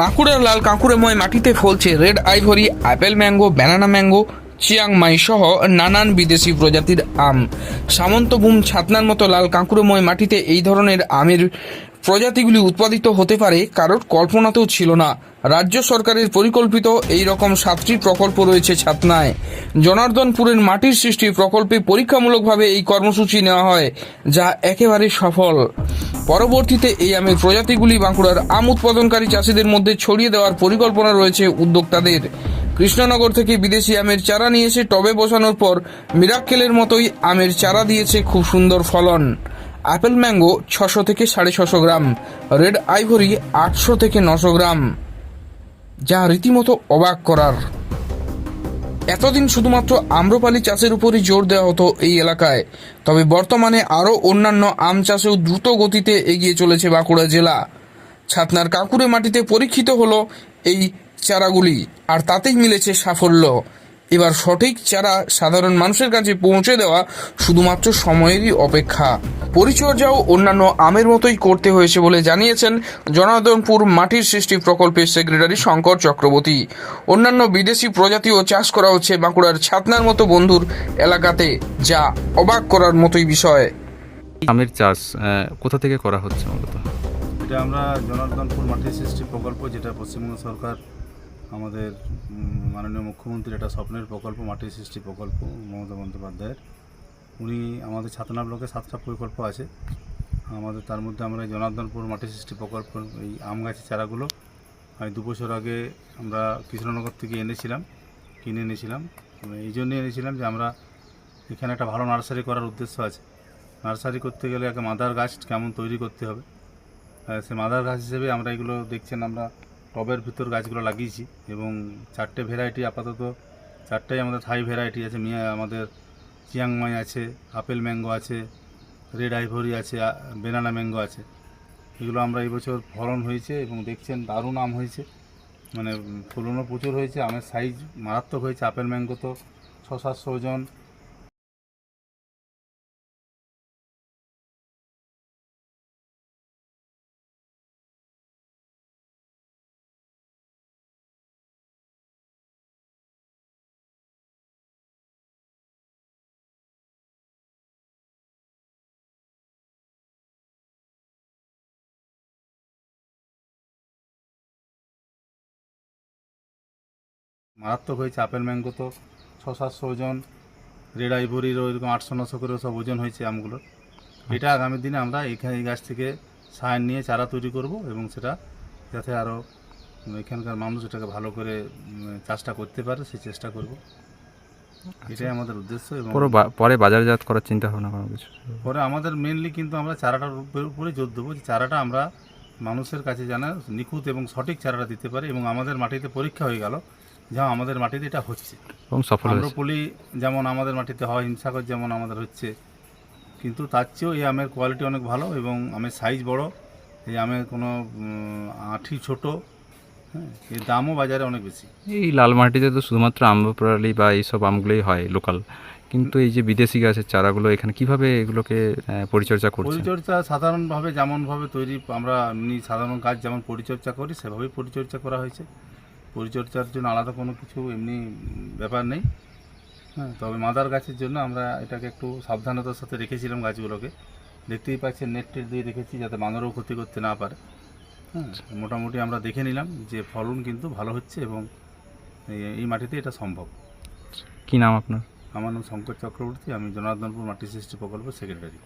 বাঁকুড়ার লাল কাঁকুড়েময় মাটিতে ফলছে red ivory apple mango, banana mango Chiang Mai সহ নানান বিদেশি প্রজাতির আম। সামন্তভূম ছাতনার মতো লাল কাঁকুড়েময় মাটিতে এই ধরনের আমের প্রজাতিগুলি উৎপাদিত হতে পারে কারোর কল্পনাতেও ছিল না। রাজ্য সরকারের পরিকল্পিত এই রকম সাতটি প্রকল্প রয়েছে ছাতনায়। জনার্দনপুরের মাটির সৃষ্টি প্রকল্পে পরীক্ষামূলকভাবে এই কর্মসূচি নেওয়া হয়, যা একেবারে সফল। পরবর্তীতে এই আমের প্রজাতিগুলি বাঁকুড়ার আম উৎপাদনকারী চাষিদের মধ্যে ছড়িয়ে দেওয়ার পরিকল্পনা রয়েছে উদ্যোক্তাদের। কৃষ্ণনগর থেকে বিদেশি আমের চারা নিয়ে এসে টবে বসানোর পর মিরাক্কেলের মতোই আমের চারা দিয়েছে খুব সুন্দর ফলন। অ্যাপেল ম্যাঙ্গো ছশো থেকে সাড়ে ছশো গ্রাম, রেড আইভরি আটশো থেকে নশো গ্রাম, যা রীতিমতো অবাক করার। এতদিন শুধুমাত্র আম্রপালি চাষের উপরই জোর দেওয়া হতো এই এলাকায়, তবে বর্তমানে আরও অন্যান্য আম চাষেও দ্রুত গতিতে এগিয়ে চলেছে বাঁকুড়া জেলা। ছাতনার কাকুরে মাটিতে পরীক্ষিত হলো এই চারাগুলি, আর তাতেই মিলেছে সাফল্য। এবার সঠিক চারা সাধারণ মানুষের কাছে পৌঁছে দেওয়া শুধুমাত্র সময়েরই অপেক্ষা। পরিচর্যাও অন্যান্য আমের মতোই করতে হয়েছে বলে জানিয়েছেন জনার্দনপুর মাটির সৃষ্টি প্রকল্পের সেক্রেটারি শঙ্কর চক্রবর্তী। অন্যান্য বিদেশি প্রজাতিও চাষ করা হচ্ছে বাঁকুড়ার ছাতনার মতো বন্ধুর এলাকাতে যা অবাক করার মতোই বিষয়। আমের চাষ কোথা থেকে করা হচ্ছে মূলত? এটা আমরা জনার্দনপুর মাটির সৃষ্টি প্রকল্প যেটা পশ্চিমবঙ্গ সরকার আমাদের মাননীয় মুখ্যমন্ত্রীর একটা স্বপ্নের প্রকল্প মাটি সৃষ্টি প্রকল্প, মমতা বন্দ্যোপাধ্যায়ের। উনি আমাদের ছাতনা ব্লকে সাতটা প্রকল্প আছে। আমাদের তার মধ্যে আমরা জনার্দনপুর মাটি সৃষ্টি প্রকল্প, এই আম গাছের চারাগুলো, আমি দু বছর আগে আমরা কৃষ্ণনগর থেকে এনেছিলাম, কিনে এনেছিলাম। এই জন্যই এনেছিলাম যে আমরা এখানে একটা ভালো নার্সারি করার উদ্দেশ্য আছে। নার্সারি করতে গেলে একটা মাদার গাছ কেমন তৈরি করতে হবে? সে মাদার গাছ হিসেবে আমরা এগুলো দেখছেন, আমরা টবের ভিতর গাছগুলো লাগিয়েছি এবং চারটে ভ্যারাইটি আপাতত, চারটাই আমাদের থাই ভ্যারাইটি আছে, মিয়া আমাদের চিয়াংমাই আছে, আপেল ম্যাঙ্গো আছে রেড আইভরি আছে বেনানা ম্যাঙ্গো আছে। এগুলো আমরা এই বছর ফলন হয়েছে এবং দেখছেন দারুণ আম হয়েছে। মানে ফলনও প্রচুর হয়েছে, আমের সাইজ মারাত্মক হয়েছে, আপেল ম্যাঙ্গো তো ছ সাতশো ওজন মারাত্মক হয়েছে আপেল ম্যাঙ্গো তো ছ সাতশো ওজন রেড আইভরির ওইরকম আটশো নশো করে সব ওজন হয়েছে আমগুলোর। এটা আগামী দিনে আমরা এখানে এই গাছ থেকে সার নিয়ে চারা তৈরি করব এবং সেটা যাতে আরও এখানকার মানুষ এটাকে ভালো করে চাষটা করতে পারে সেই চেষ্টা করব। এটাই আমাদের উদ্দেশ্য এবং পরে বাজারজাত করার চিন্তা ভাবনা কোনো কিছু? পরে আমাদের মেনলি কিন্তু আমরা চারাটার উপরে জোর দেবো যে চারাটা আমরা মানুষের কাছে জানা নিখুঁত এবং সঠিক চারাটা দিতে পারি এবং আমাদের মাটিতে পরীক্ষা হয়ে গেল। যেমন আমাদের মাটিতে এটা হচ্ছে। এবং সফল আম্রপলি যেমন আমাদের মাটিতে হয় হিমসাগর যেমন আমাদের হচ্ছে কিন্তু তার চেয়েও এই আমের কোয়ালিটি অনেক ভালো এবং আমের সাইজ বড়। এই আমের কোনো আঁঠি ছোট হ্যাঁ এর দামও বাজারে অনেক বেশি। এই লাল মাটিতে তো শুধুমাত্র আম্রপ্রালি বা এইসব আমগুলোই হয় লোকাল কিন্তু এই যে বিদেশি গাছের চারাগুলো এখানে কীভাবে এগুলোকে পরিচর্যা করছে পরিচর্যা সাধারণভাবে যেমনভাবে তৈরি আমরা এমনি সাধারণ গাছ যেমন পরিচর্যা করি সেভাবেই পরিচর্যা করা হয়েছে। পরিচর্যার জন্য আলাদা কোনো কিছু এমনি ব্যাপার নেই। হ্যাঁ। তবে মাদার গাছের জন্য আমরা এটাকে একটু সাবধানতার সাথে রেখেছিলাম গাছগুলোকে। দেখতেই পাচ্ছেন নেট টেট দিয়ে রেখেছি যাতে বাঁদরও ক্ষতি করতে না পারে। হ্যাঁ মোটামুটি আমরা দেখে নিলাম যে ফলন কিন্তু ভালো হচ্ছে এবং এই- এই মাটিতে এটা সম্ভব। কি নাম আপনার? আমার নাম শঙ্কর চক্রবর্তী আমি জনার্দনপুর মাটি সৃষ্টি প্রকল্পের সেক্রেটারি